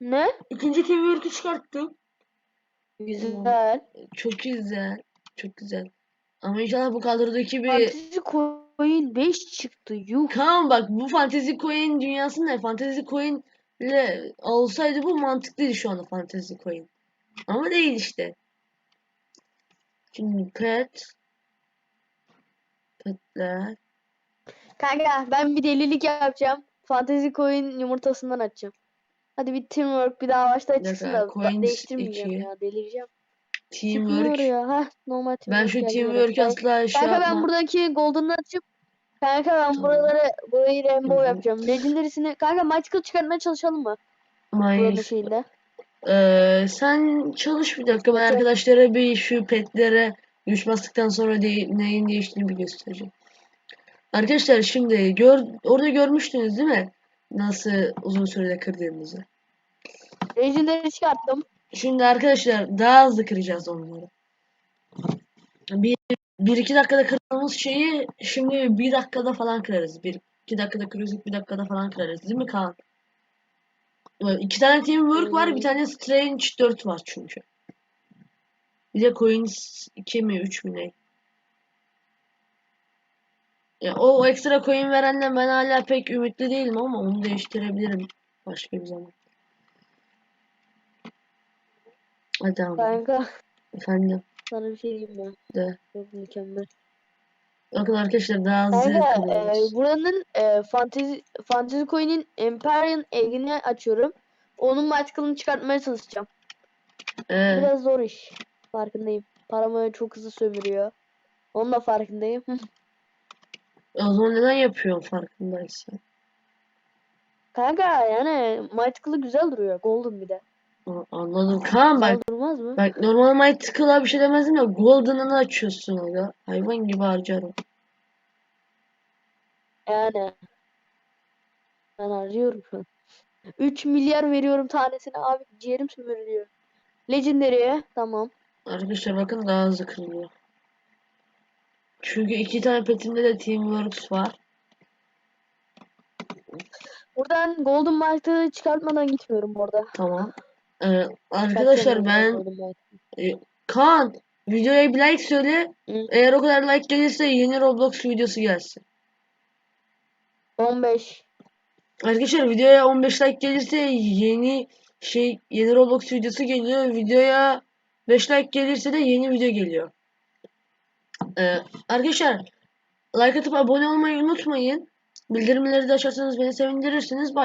Ne? İkinci teamwork'ü çıkarttım. Güzel. Çok güzel. Çok güzel. Ama inşallah bu kadrodaki bir... Fantasy Coin 5 çıktı. Yuh. Kaan bak bu Fantasy Coin dünyasında Fantasy Coin ile olsaydı bu mantıklıydı şu anda Fantasy Coin. Ama değil işte. Şimdi pet petler Kanka ben bir delilik yapacağım. Fantasy Coin yumurtasından açacağım. Hadi bir teamwork bir daha dakika, çıksın da ben değiştirmeyeceğim iki. ya delireceğim. Teamwork. ya. Heh normal Ben teamwork şu geldi teamwork asla şey Kanka ben buradaki golden'ı açıp Kanka ben Tamam. buraları burayı rainbow hı. yapacağım. Legendary'sini kanka Mythical çıkartmaya çalışalım mı? Buranın Hayır. şeyinde. Ee, sen çalış bir dakika. Ben arkadaşlara bir şu petlere güç bastıktan sonra de neyin değiştiğini bir göstereceğim. Arkadaşlar şimdi gör orada görmüştünüz değil mi? Nasıl uzun sürede kırdığımızı. Legendary çıkarttım. Şimdi arkadaşlar daha hızlı kıracağız onları. Bir, bir iki dakikada kırdığımız şeyi şimdi bir dakikada falan kırarız. Bir iki dakikada kırıyorsak bir dakikada falan kırarız değil mi Kaan? İki tane teamwork var, bir tane strange 4 var çünkü. Bir de coins 2 mi 3 mü ne? Ya o, ekstra coin verenden ben hala pek ümitli değilim ama onu değiştirebilirim başka bir zaman. Abi. Kanka Efendim. sana bir şey diyeyim mi? De. Çok mükemmel. Bakın arkadaşlar daha hızlı Kanka e, buranın e, Fantasy Fantasy Coin'in Empyrean evini açıyorum. Onun Mythical'ını çıkartmaya çalışacağım. Evet. Biraz zor iş. Farkındayım. Paramı çok hızlı sömürüyor. Onun da farkındayım. O zaman neden yapıyorsun farkındaysan? Kanka yani Mythical'ı güzel duruyor. Golden bir de. Anladım. Kaan bak. Durmaz mı? Bak normal Mythical'a bir şey demezdim de Golden'ını açıyorsun orada. Hayvan gibi harcarım. Yani. Ben harcıyorum şu an. 3 milyar veriyorum tanesine abi ciğerim sömürülüyor. Legendary'e tamam. Arkadaşlar bakın daha hızlı kırılıyor. Çünkü iki tane petimde de Teamworks var. Buradan Golden Might'ı çıkartmadan gitmiyorum orada. Tamam. Ee, arkadaşlar ben Might. Kaan videoya bir like söyle. Hı. Eğer o kadar like gelirse yeni Roblox videosu gelsin. 15. Arkadaşlar videoya 15 like gelirse yeni şey yeni Roblox videosu geliyor. Videoya 5 like gelirse de yeni video geliyor. Ee, arkadaşlar like atıp abone olmayı unutmayın. Bildirimleri de açarsanız beni sevindirirsiniz. Bay